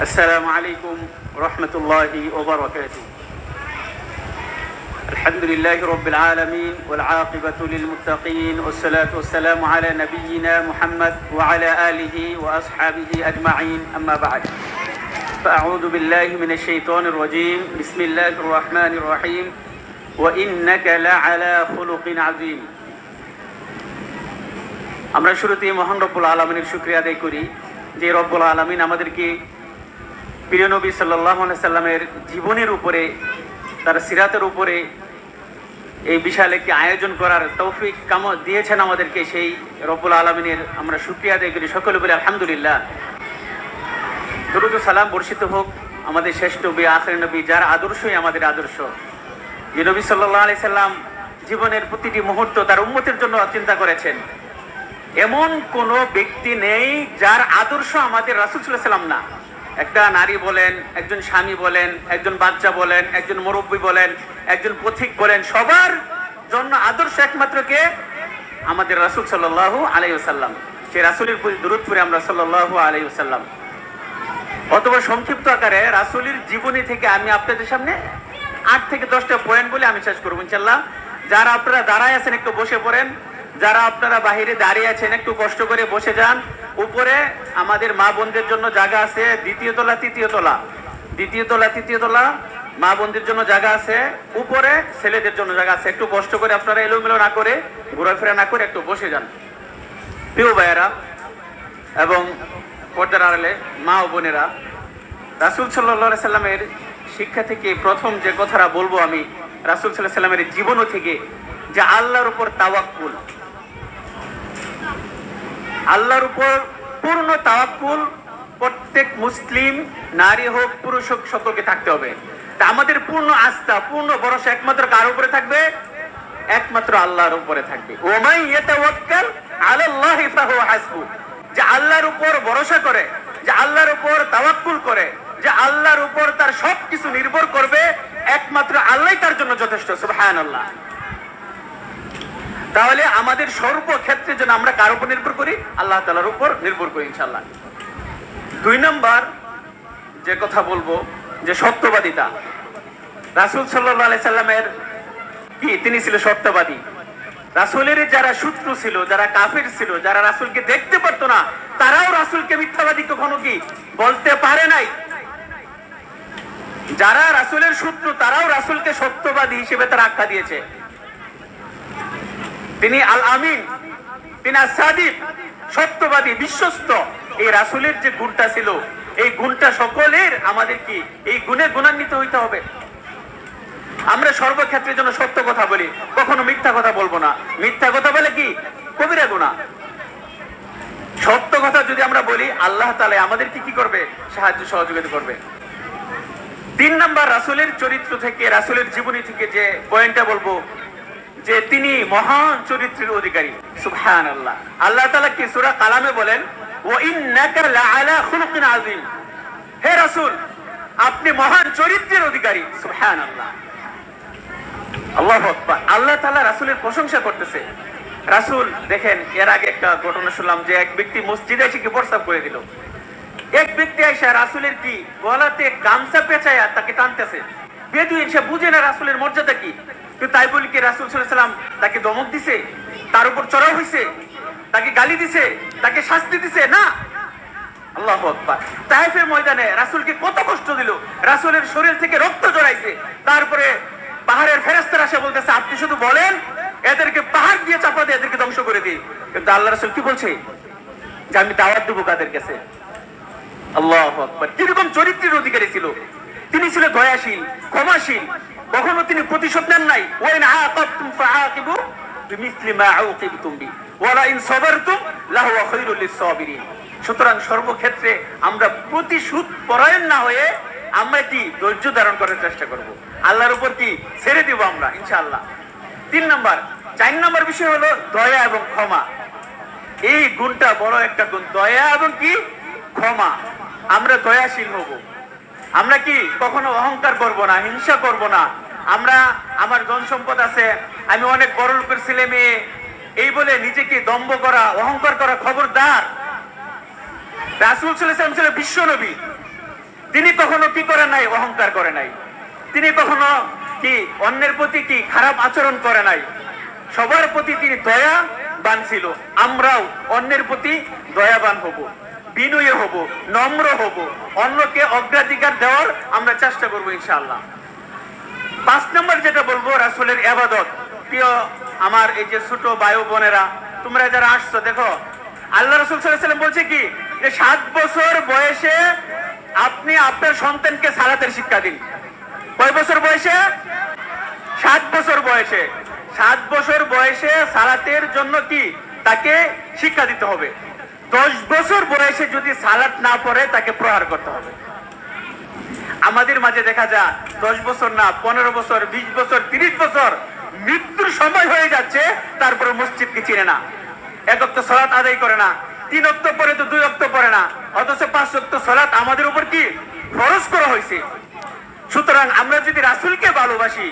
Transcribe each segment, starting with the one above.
السلام عليكم ورحمة الله وبركاته الحمد لله رب العالمين والعاقبة للمتقين والصلاة والسلام على نبينا محمد وعلى آله وأصحابه أجمعين أما بعد فأعوذ بالله من الشيطان الرجيم بسم الله الرحمن الرحيم وإنك لعلى خلق عظيم আমরা শুরুতেই মহান রব্বুল আলমিনের শুক্রিয়া আদায় করি যে রব্বুল আলমিন আমাদেরকে প্রিয় নবী সাল্লাহ সাল্লামের জীবনের উপরে, তার সিরাতের উপরে এই বিশাল একটি আয়োজন করার তৌফিক কাম দিয়েছেন আমাদেরকে সেই রবুল আলমিনের। আমরা শুক্রিয়া আদায় করি। সকলে বলে আলহামদুলিল্লাহ। দরুদ ও সালাম বর্ষিত হোক আমাদের শেষ নবী, আখের নবী, যার আদর্শই আমাদের আদর্শ। যে নবী সাল্লাহ আলি সাল্লাম জীবনের প্রতিটি মুহূর্ত তার উন্মতের জন্য চিন্তা করেছেন। এমন কোন ব্যক্তি নেই যার আদর্শ আমাদের রাসুল সাল্লাহ সাল্লাম না। একটা নারী বলেন, একজন স্বামী বলেন, একজন বাচ্চা বলেন, একজন মুরব্বী বলেন, একজন পথিক বলেন, সবার জন্য আদর্শ একমাত্র কে? আমাদের রাসুল সাল্লাহ আলাইসাল্লাম সে রাসুলের প্রতি দূরত করে আমরা সাল্লাহ আলাইসাল্লাম অথবা সংক্ষিপ্ত আকারে রাসুলের জীবনী থেকে আমি আপনাদের সামনে আট থেকে দশটা পয়েন্ট বলে আমি শেষ করব ইনশাল্লাহ যারা আপনারা দাঁড়ায় আছেন, একটু বসে পড়েন। যারা আপনারা বাহিরে দাঁড়িয়ে আছেন, একটু কষ্ট করে বসে যান। উপরে আমাদের মা বোনদের জন্য জায়গা আছে, দ্বিতীয় তলা, তৃতীয় তলা। দ্বিতীয় তলা, তৃতীয় তলা, মা বোনদের জন্য জায়গা আছে। উপরে ছেলেদের জন্য জায়গা আছে। একটু কষ্ট করে আপনারা এলোমেলো না করে, ঘোরাফেরা না করে একটু বসে যান। প্রিয় ভাইয়েরা এবং পর্দার আড়ালে মা ও বোনেরা, রাসুল সাল্লাহ সাল্লামের শিক্ষা থেকে প্রথম যে কথাটা বলব আমি, রাসুল সাল্লাহ সাল্লামের জীবনও থেকে যে আল্লাহর উপর তাওয়াক্কুল আল্লাহর উপর পূর্ণ তাওয়াক্কুল, প্রত্যেক মুসলিম, নারী হোক, পুরুষ হোক, সকলকে থাকতে হবে। তা আমাদের পূর্ণ আস্থা, পূর্ণ ভরসা একমাত্র কার উপরে থাকবে? একমাত্র আল্লাহর উপরে থাকবে। ওমাই ইয়াতাওয়াক্কাল আলাল্লাহি ফাহুয়া হাসবু। যে আল্লাহর উপর ভরসা করে, যে আল্লাহর উপর তাওয়াক্কুল করে, যে আল্লাহর উপর তার সবকিছু নির্ভর করবে, একমাত্র আল্লাহ তার জন্য যথেষ্ট, সুবহানাল্লাহ। তাহলে আমাদের সর্বক্ষেত্রে যেন আমরা কার উপর নির্ভর করি? আল্লাহ তালার উপর নির্ভর করি ইনশাল্লাহ দুই নম্বর, যে কথা বলব, যে সত্যবাদিতা। রাসুল সাল্লাহ সাল্লামের কি? তিনি ছিল সত্যবাদী। রাসুলের যারা শত্রু ছিল, যারা কাফের ছিল, যারা রাসুলকে দেখতে পারতো না, তারাও রাসুলকে মিথ্যাবাদী কখনো কি বলতে পারে নাই? যারা রাসুলের শত্রু, তারাও রাসুলকে সত্যবাদী হিসেবে তারা আখ্যা দিয়েছে। তিনি আল আমিন তিনি সাদিক সত্যবাদী, বিশ্বস্ত। এই রাসুলের যে গুণটা ছিল, এই গুণটা সকলের আমাদের কি? এই গুণে গুণান্বিত হইতে হবে। আমরা সর্বক্ষেত্রের জন্য সত্য কথা বলি, কখনো মিথ্যা কথা বলব না। মিথ্যা কথা বলে কি? কবিরা গুণা। সত্য কথা যদি আমরা বলি, আল্লাহ তালে আমাদেরকে কি করবে? সাহায্য, সহযোগিতা করবে। তিন নাম্বার, রাসুলের চরিত্র থেকে, রাসুলের জীবনী থেকে যে পয়েন্টটা বলব যে তিনি মহান চরিত্রের অধিকারী। সুবহান আল্লাহ আল্লাহ তালা কি সুরা কালামে বলেন ও আযীম। হে রাসূল, আপনি মহান চরিত্রের অধিকারী। সুবহান আল্লাহ আল্লাহু আল্লাহ তাআলা রাসূলের প্রশংসা করতেছে। রাসূল, দেখেন, এর আগে একটা ঘটনা শুনলাম যে এক ব্যক্তি মসজিদে এসে কি প্রস্তাব করে দিল। এক ব্যক্তি এসে রাসূলের কি গলাতে গামছা পেঁচায়া তাকে টানতেছে। বেদুইন সে বুঝে না রাসূলের মর্যাদা কি। তো তাই বলি কি রাসুল সাল্লাম তাকে দমক দিছে, তার উপর চড়াও হয়েছে তাকে গালি দিছে, তাকে শাস্তি দিছে, না। আল্লাহ আকবার। তাইফের ময়দানে রাসুলকে কত কষ্ট দিল, রাসুলের শরীর থেকে রক্ত জড়াইছে, তারপরে পাহাড়ের বলতেছে, আপনি শুধু বলেন, এদেরকে পাহাড় দিয়ে চাপা দিয়ে এদেরকে ধ্বংস করে দিই। কিন্তু আল্লাহ রাসুল কি বলছে? যে আমি দাওয়াত দেবো কাদের কাছে? আল্লাহ আকবার। কীরকম চরিত্রের অধিকারী ছিল। তিনি ছিল দয়াশীল, ক্ষমাশীল কখনো তিনি প্রতিশোধ নেন নাই। ওয়াইন আকাবতুম ফাআকিবু বিমিসলি মা আউকিবতুম বি। ওয়ালা ইন সাবারতুম লাহুয়া খায়রুল লিস-সাবিরিন। সুতরাং সর্বক্ষেত্রে আমরা প্রতিশোধ পরায়ণ না হয়ে আমরা কি ধৈর্য ধারণ করার চেষ্টা করব। আল্লাহর উপর কি ছেড়ে দিব আমরা? ইনশাআল্লাহ। তিন নাম্বার, চার নাম্বার বিষয় হলো দয়া এবং ক্ষমা। এই গুণটা বড় একটা গুণ। দয়া এবং কি? ক্ষমা। আমরা দয়াশীল হব। আমরা কি কখনো অহংকার করব না, হিংসা করব না? আমরা, আমার জন সম্পদ আছে, আমি অনেক বড় লোকের ছেলে মেয়ে। এই বলে নিজেকে দম্ভ করা, অহংকার করা খবরদার। রাসুল সাল্লাম ছিল বিশ্ব নবী। তিনি কখনো কি করে নাই? অহংকার করে নাই। তিনি কখনো কি অন্যের প্রতি কি খারাপ আচরণ করে নাই? সবার প্রতি তিনি দয়াবান ছিল। আমরাও অন্যের প্রতি দয়াবান হব। বিনয়ী হব, নম্র হব, অন্যকে অগ্রাধিকার দেওয়ার আমরা চেষ্টা করব ইনশাআল্লাহ। পাঁচ নম্বর যেটা বলব, রাসুলের এবাদত প্রিয়, আমার এই যে ছোট বায়ু বোনেরা, তোমরা যারা আসছো, দেখো, আল্লাহ রসুল সাল্লাম বলছে কি, যে সাত বছর বয়সে আপনি আপনার সন্তানকে সালাতের শিক্ষা দিন। কয় বছর বয়সে? সাত বছর বয়সে। সাত বছর বয়সে সালাতের জন্য কি? তাকে শিক্ষা দিতে হবে। দশ বছর বয়সে যদি সালাত না পড়ে, তাকে প্রহার করতে হবে। আমাদের মাঝে দেখা যায় দশ বছর না, পনেরো বছর, বিশ বছর, তিরিশ বছর, মৃত্যুর সময় হয়ে যাচ্ছে, তারপরে মসজিদকে চিনে না। এক অক্ত সলাৎ আদায় করে না, তিন অক্ত পরে তো দুই অক্ত পরে না, অথচ পাঁচ অক্ত সলাৎ আমাদের উপর কি খরচ করা হয়েছে? সুতরাং আমরা যদি রাসুলকে ভালোবাসি,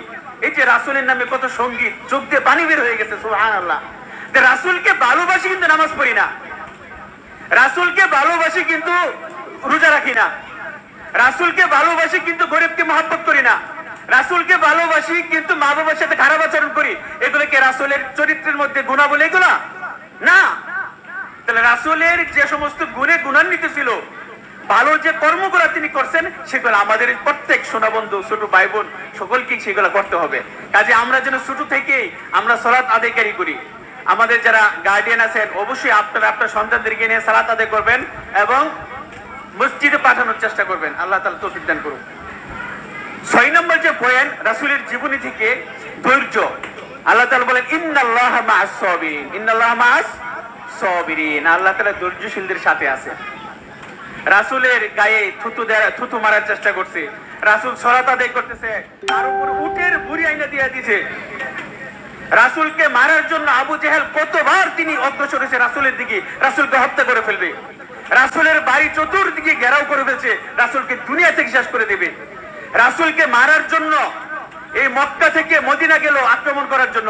এই যে রাসুলের নামে কত সংগীত, চোখ দিয়ে পানি বের হয়ে গেছে সুহান আল্লাহ রাসুলকে ভালোবাসি কিন্তু নামাজ পড়ি না। রাসুলকে ভালোবাসি কিন্তু রোজা রাখি না। রাসুলকে ভালোবাসি কিন্তু গরিবকে মহাব্বত করি না। রাসুলকে ভালোবাসি কিন্তু মা বাবার সাথে খারাপ আচরণ করি। এগুলো কি রাসুলের চরিত্রের মধ্যে গুণা বলে এগুলা? না। তাহলে রাসুলের যে সমস্ত গুণে গুণান্বিত ছিল, ভালো যে কর্মগুলো তিনি করছেন, সেগুলো আমাদের প্রত্যেক সোনা বন্ধু ছোট ভাই বোন সকলকে সেগুলো করতে হবে। কাজে আমরা যেন ছোট থেকেই আমরা সলাৎ আদায়কারী করি। আমাদের যারা গার্ডিয়ান আছেন, অবশ্যই আপনারা আপনার সন্তানদেরকে নিয়ে সালাত আদায় করবেন এবং মসজিদে পাঠানোর চেষ্টা করবেন। আল্লাহ তালা তৌফিক দান করুন ছয় নম্বর যে পয়েন্ট রাসুলের জীবনী থেকে ধৈর্য। আল্লাহ তালা বলেন, ইন্নাল্লাহ মাস সবিরিন। ইন্নাল্লাহ মাস সবিরিন। আল্লাহ তালা ধৈর্যশীলদের সাথে আছে। রাসুলের গায়ে থুতু থুতু মারার চেষ্টা করছে। রাসুল সরাত আদায় করতেছে। তার উপর উটের বুড়ি আইনা দিয়ে দিছে রাসুলকে মারার জন্য আবু জেহেল কতবার তিনি অগ্রসর হয়েছে রাসুলের দিকে, রাসুলকে হত্যা করে ফেলবে। রাসুলের বাড়ি চতুর্দিকে ঘেরাও করে ফেলছে, রাসুলকে দুনিয়া থেকে শেষ করে দেবে। রাসুলকে মারার জন্য এই মক্কা থেকে মদিনা গেল আক্রমণ করার জন্য,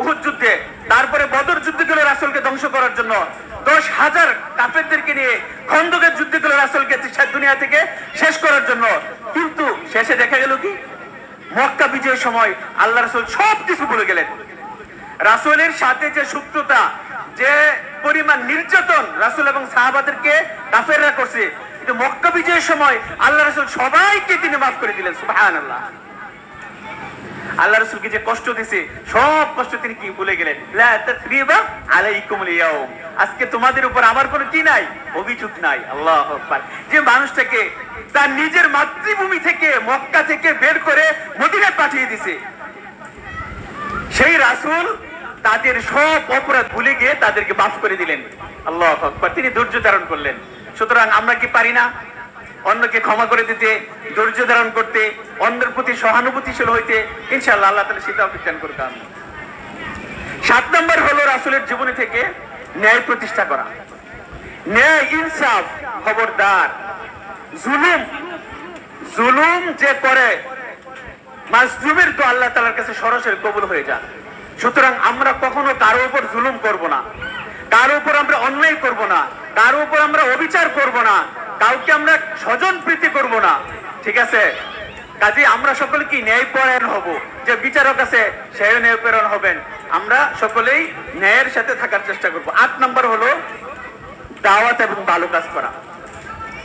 উহুদ যুদ্ধে। তারপরে বদর যুদ্ধ গেল রাসুলকে ধ্বংস করার জন্য। দশ হাজার কাফেরদেরকে নিয়ে খন্দকের যুদ্ধ গেল রাসুলকে দুনিয়া থেকে শেষ করার জন্য। কিন্তু শেষে দেখা গেল কি? মক্কা বিজয়ের সময় আল্লাহ রাসুল সব কিছু বলে গেলেন। রাসুলের সাথে যে সূত্রতা যে পরিমাণ নির্যাতন রাসুল এবং সাহাবাদেরকে কাফেররা করছে, কিন্তু মক্কা বিজয়ের সময় আল্লাহ রাসুল সবাইকে তিনি মাফ করে দিলেন সুবাহ আল্লাহ আল্লাহ রসুলকে যে কষ্ট দিছে, সব কষ্ট তিনি কি ভুলে গেলেন? আজকে তোমাদের উপর আমার কোনো কি নাই? অভিযোগ নাই। আল্লাহু যে মানুষটাকে তার নিজের মাতৃভূমি থেকে মক্কা থেকে বের করে মদিনায় পাঠিয়ে দিছে। সেই রাসূল তাদের সব অপরাধ ভুলে গিয়ে তাদেরকে মাফ করে দিলেন। আল্লাহ তিনি ধৈর্য ধারণ করলেন। সুতরাং আমরা কি পারি না? অন্যকে ক্ষমা করে দিতে, ধৈর্য ধারণ করতে, অন্যের প্রতি সহানুভূতিশীল হইতে, ইনশাআল্লাহ আল্লাহ তালা সেটা অভিজ্ঞান করবে আমি সাত নম্বর হলো রাসুলের জীবনী থেকে ন্যায় প্রতিষ্ঠা করা। ন্যায়, ইনসাফ, খবরদার। জুলুম জুলুম যে করে, মাজলুমের তো আল্লাহ তালার কাছে সরাসরি কবুল হয়ে যান সুতরাং আমরা কখনো কারও উপর জুলুম করব না। কারও উপর আমরা অন্যায় করব না। কারও উপর আমরা অবিচার করব না। কাউকে আমরা স্বজন প্রীতি করব না। ঠিক আছে? কাজে আমরা সকলে কি ন্যায় পরায়ণ হব? যে বিচারক আছে, সেও ন্যায় পরায়ণ হবেন। আমরা সকলেই ন্যায়ের সাথে থাকার চেষ্টা করব। আট নম্বর হলো দাওয়াত এবং ভালো কাজ করা।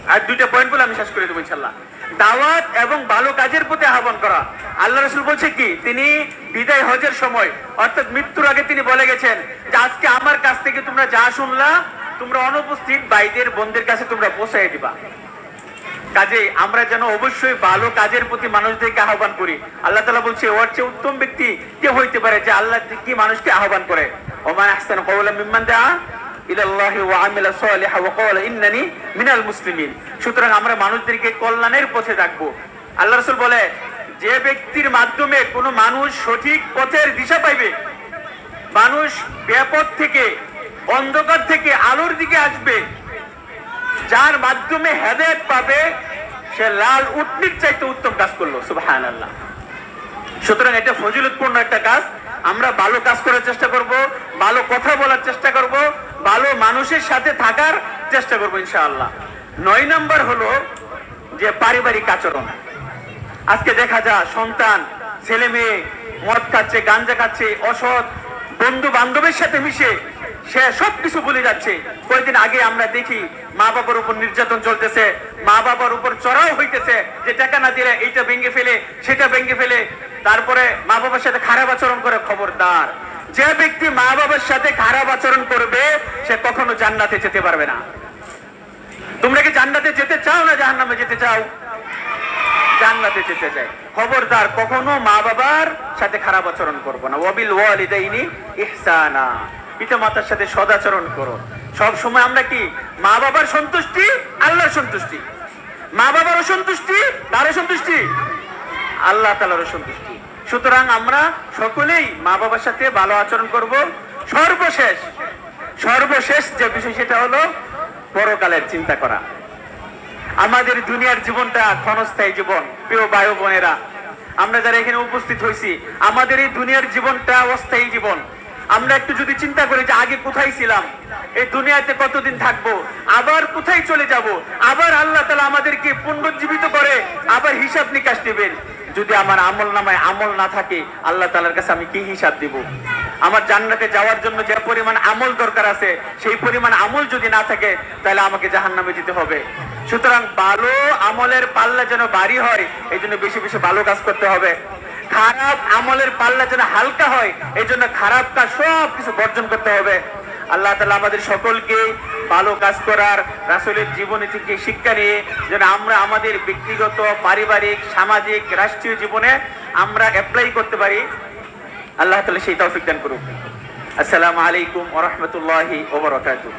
আর দুইটা পয়েন্ট বলে আমি শেষ করে দেবো ইনশাল্লাহ দাওয়াত এবং ভালো কাজের প্রতি আহ্বান করা। আল্লাহ রসুল বলছে কি? তিনি বিদায় হজের সময়, অর্থাৎ মৃত্যুর আগে তিনি বলে গেছেন যে, আজকে আমার কাছ থেকে তোমরা যা শুনলা তোমরা অনুপস্থিত বাইদের বোনদের কাছে তোমরা পৌঁছাই দিবা। কাজে আমরা যেন অবশ্যই ভালো কাজের প্রতি মানুষদেরকে আহ্বান করি। আল্লাহ তালা বলছে, ওর চেয়ে উত্তম ব্যক্তি কে হইতে পারে যে আল্লাহ কি মানুষকে আহ্বান করে? ওমান আহসান কওলা মিম্মান দা মিনাল মুসলিমিন। সুতরাং আমরা মানুষদেরকে কল্যাণের পথে আল্লাহ রাসূল বলে, যে ব্যক্তির মাধ্যমে কোনো মানুষ সঠিক পথের দিশা পাইবে, মানুষ থেকে অন্ধকার থেকে আলোর দিকে আসবে। যার মাধ্যমে হেদায়ত পাবে, সে লাল উটনির চাইতে উত্তম কাজ করল। সুবহান আল্লাহ সুতরাং এটা ফজিলতপূর্ণ একটা কাজ। আমরা ভালো কাজ করার চেষ্টা করব, ভালো কথা বলার চেষ্টা করব, ভালো মানুষের সাথে থাকার চেষ্টা করব ইনশাআল্লাহ। নয় নম্বর হলো যে পারিবারিক আচরণ। আজকে দেখা যায় সন্তান, ছেলে মেয়ে মদ খাচ্ছে, গাঞ্জা খাচ্ছে, অসৎ বন্ধু বান্ধবের সাথে মিশে সে সবকিছু ভুলে যাচ্ছে। কয়েকদিন আগে আমরা দেখি মা বাবার উপর নির্যাতন চলতেছে। মা বাবার উপর চড়াও হইতেছে যে টাকা না দিলে এইটা ভেঙে ফেলে, সেটা ভেঙে ফেলে। তারপরে মা বাবার সাথে খারাপ আচরণ করে খবরদার। যে ব্যক্তি মা বাবার সাথে খারাপ আচরণ করবে, সে কখনো জান্নাতে যেতে পারবে না। তোমরা কি জান্নাতে যেতে চাও না জাহান্নামে যেতে চাও? জান্নাতে যেতে চাই। খবরদার, কখনো মা বাবার সাথে খারাপ আচরণ করব না। ওয়াবিল ওয়ালিদাইনি ইহসানা। পিতা মাতার সাথে সদাচরণ করো। সব সময় আমরা কি? মা বাবার সন্তুষ্টি, আল্লাহর সন্তুষ্টি। মা বাবার সন্তুষ্টি, তারও সন্তুষ্টি। আল্লাহ তালারও সন্তুষ্টি। সুতরাং আমরা সকলেই মা বাবার সাথে ভালো আচরণ করব। সর্বশেষ সর্বশেষ যে বিষয় সেটা হলো পরকালের চিন্তা করা। আমাদের দুনিয়ার জীবনটা ক্ষণস্থায়ী জীবন, প্রিয় বায়ু বোনেরা আমরা যারা এখানে উপস্থিত হয়েছি আমাদের এই দুনিয়ার জীবনটা অস্থায়ী জীবন। আমরা একটু যদি চিন্তা করি যে আগে কোথায় ছিলাম, এই দুনিয়াতে কতদিন থাকব, আবার কোথায় চলে যাব, আবার আল্লাহ তালা আমাদেরকে পুনরুজ্জীবিত করে আবার হিসাব নিকাশ দিবেন। যদি আমার আমল নামায় আমল না থাকে, আল্লাহ তালার কাছে আমি কি হিসাব দিব? আমার জান্নাতে যাওয়ার জন্য যে পরিমাণ আমল দরকার আছে, সেই পরিমাণ আমল যদি না থাকে, তাহলে আমাকে জাহান্নামে যেতে হবে। সুতরাং ভালো আমলের পাল্লা যেন বাড়ি হয়, এই জন্য বেশি বেশি ভালো কাজ করতে হবে। খারাপ আমলের পাল্লা যেন হালকা হয় এই জন্য খারাপ কাজ সব কিছু বর্জন করতে হবে। আল্লাহ তালা আমাদের সকলকে ভালো কাজ করার, রাসুলের জীবনী থেকে শিক্ষা নিয়ে যেন আমরা আমাদের ব্যক্তিগত, পারিবারিক, সামাজিক, রাষ্ট্রীয় জীবনে আমরা অ্যাপ্লাই করতে পারি। আল্লাহ তালা সেই তৌফিক দান করুক। আসসালামু আলাইকুম ওরহমতুল্লাহি ওবরাকাতুহ